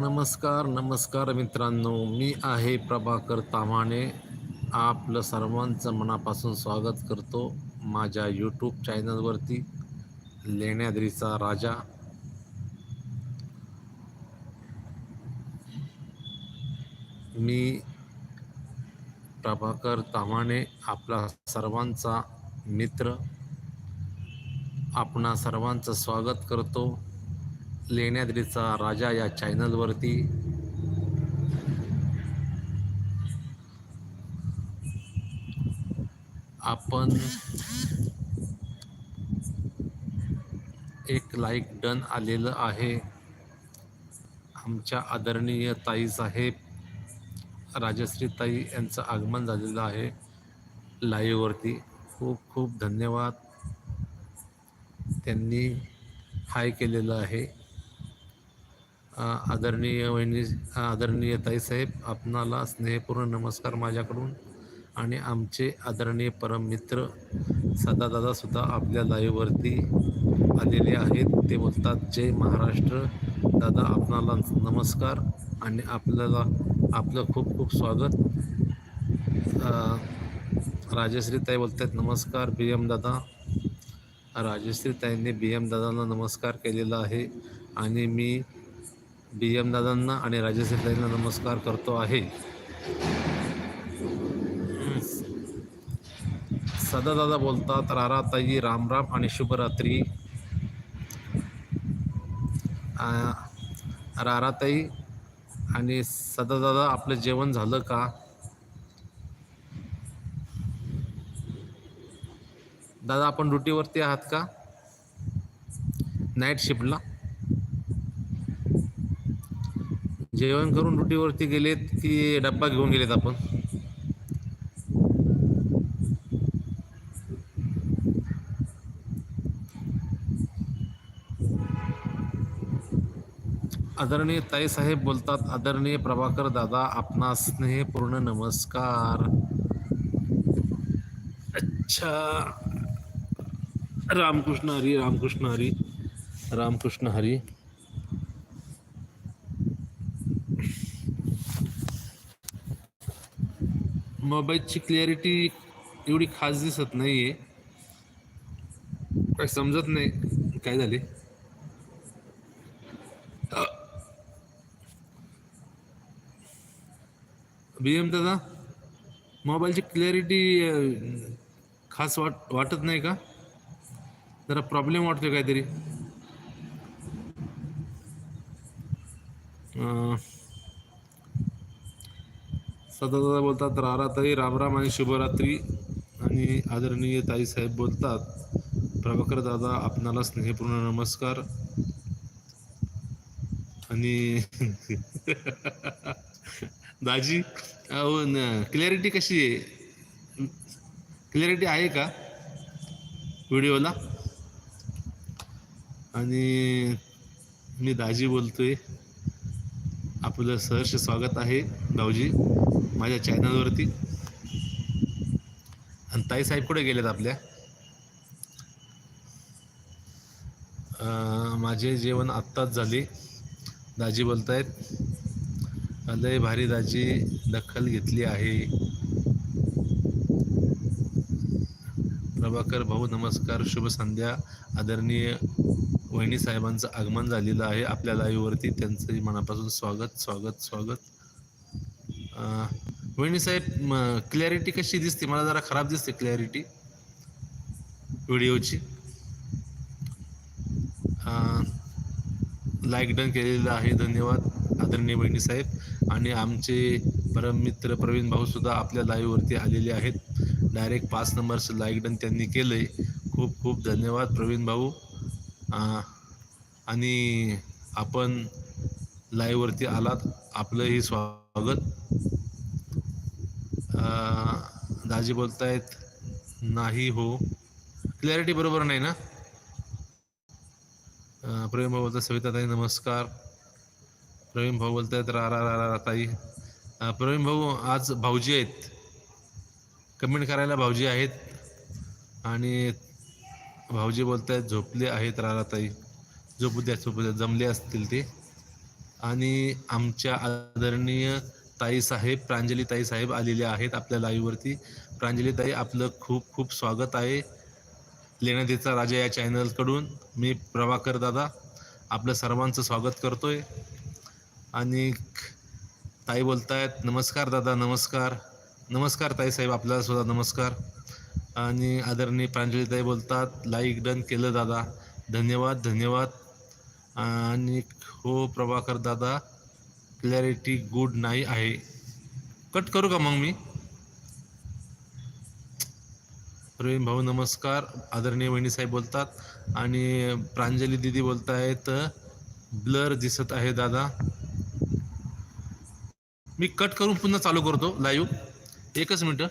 नमस्कार नमस्कार मित्रांनो. मी आहे प्रभाकर ताम्हाणे आपलं सर्वांचं मनापासून स्वागत करतो माझ्या यूट्यूब चॅनलवरती लेण्याद्रीचा राजा. मी प्रभाकर ताम्हाणे आपला सर्वांचा मित्र. आपणा सर्वांचं स्वागत करतो. लेण्याद्रीचा राजा या चॅनलवरती आपण एक लाईक डन आलेलं आहे. आमच्या आदरणीय ताई साहेब राजश्री ताई यांचं आगमन झालेलं आहे लाईव्हवरती खूप खूप धन्यवाद. त्यांनी हाय केलेलं आहे. आदरणीय वहिनी आदरणीय ताईसाहेब आपणाला स्नेहपूर्ण नमस्कार माझ्याकडून आणि आमचे आदरणीय परममित्र सदादादासुद्धा आपल्या लाईव्हवरती आलेले आहेत. ते बोलतात जय महाराष्ट्र. दादा आपणाला नमस्कार आणि आपल्याला आपलं खूप खूप स्वागत. राजश्री ताई बोलतात नमस्कार बी एम दादा. राजश्री ताईंनी बी एम दादांना नमस्कार केलेला आहे आणि मी बी एम दादांना आणि राजश्री नमस्कार करतो आहे. सदा दादा बोलतात राराताई रामराम राम राम आणि शुभरात्री. राराताई आणि सदा दादा आपलं जेवण झालं का? दादा आपण ड्युटीवरती आहात का? नाईट शिफ्टला? जेवण करून ड्युटीवरती गेलेत की डब्बा घेऊन गेलेत आपण? आदरणीय ताईसाहेब बोलतात आदरणीय प्रभाकर दादा आपणा स्नेहपूर्ण नमस्कार. अच्छा. रामकृष्ण हरी रामकृष्ण हरी रामकृष्ण हरी. मोबाईलची क्लॅरिटी एवढी खास दिसत नाही आहे काय समजत नाही. काय झाले? बी एम दादा मोबाईलची क्लॅरिटी खास वाट वाटत नाही का? जरा प्रॉब्लेम वाटतो काहीतरी. अं, सदादादा बोलतात राराताई रामराम आणि शुभरात्री. आणि आदरणीय ताईसाहेब बोलतात प्रभाकर दादा आपणाला स्नेहपूर्ण नमस्कार. आणि दाजी अहो क्लॅरिटी कशी आहे? क्लॅरिटी आहे का? व्हिडिओला? आणि मी दाजी बोलतोय. आपलं सहर्ष स्वागत आहे भाऊजी माझ्या चॅनलवरती. आणि ताई साहेब कुठे गेलेत आपल्या? माझे जेवण आत्ताच झाले. दाजी बोलत आहेत लय भारी दाजी दखल घेतली आहे. प्रभाकर भाऊ नमस्कार शुभ संध्या. आदरणीय वहिनी साहेबांचं आगमन झालेलं आहे आपल्या लाईव्हवरती त्यांचंही मनापासून स्वागत स्वागत स्वागत. वहिनी साहेब क्लॅरिटी कशी दिसते? मला जरा खराब दिसते क्लॅरिटी व्हिडिओची लाईक डन केलेलं आहे. धन्यवाद आदरणीय बहिणी साहेब. आणि आमचे परममित्र प्रवीण भाऊ सुद्धा आपल्या लाईव्हवरती आलेले आहेत. डायरेक्ट पाच नंबरचं लाईक डन त्यांनी केलं आहे खूप खूप धन्यवाद प्रवीण भाऊ. आणि आपण लाईव्हवरती आलात. आपलंही स्वागत. दाजी बोलतायत नाही हो. क्लॅरिटी बरोबर नाही ना? अं, प्रेम भाऊ बोलतात सविता ताई नमस्कार. प्रवीण भाऊ बोलतायत रा रा रा रा ताई. प्रवीण भाऊ आज भाऊजी आहेत. कमेंट करायला भाऊजी आहेत. आणि भाऊजी बोलतायत झोपले आहेत राराताई झोपू द्या झोपू द्या. जमले असतील ते. आणि आमच्या आदरणीय ताई साहेब प्रांजली ताई साहेब आलेले आहेत आपल्या लाईव्हवरती प्रांजली ताई आपलं खूप खूप स्वागत आहे. लेण्यादेचा राजा या चॅनलकडून मी प्रभाकर दादा आपलं सर्वांचं स्वागत करतोय. आणि ताई बोलतायत नमस्कार दादा नमस्कार. नमस्कार ताई साहेब आपल्याला सुद्धा नमस्कार. आणि आदरणीय प्रांजलीताई बोलतात लाईक डन केलं दादा. धन्यवाद धन्यवाद. आणि हो प्रभाकर दादा क्लॅरिटी गुड नाही आहे. कट करू का मग मी? प्रवीण भाऊ नमस्कार. आदरणीय वहिनी साहेब बोलतात आणि प्रांजली दिदी बोलतायत ब्लर दिसत आहे दादा. मी कट करून पुन्हा चालू करतो लाईव्ह. एकच मिनटं.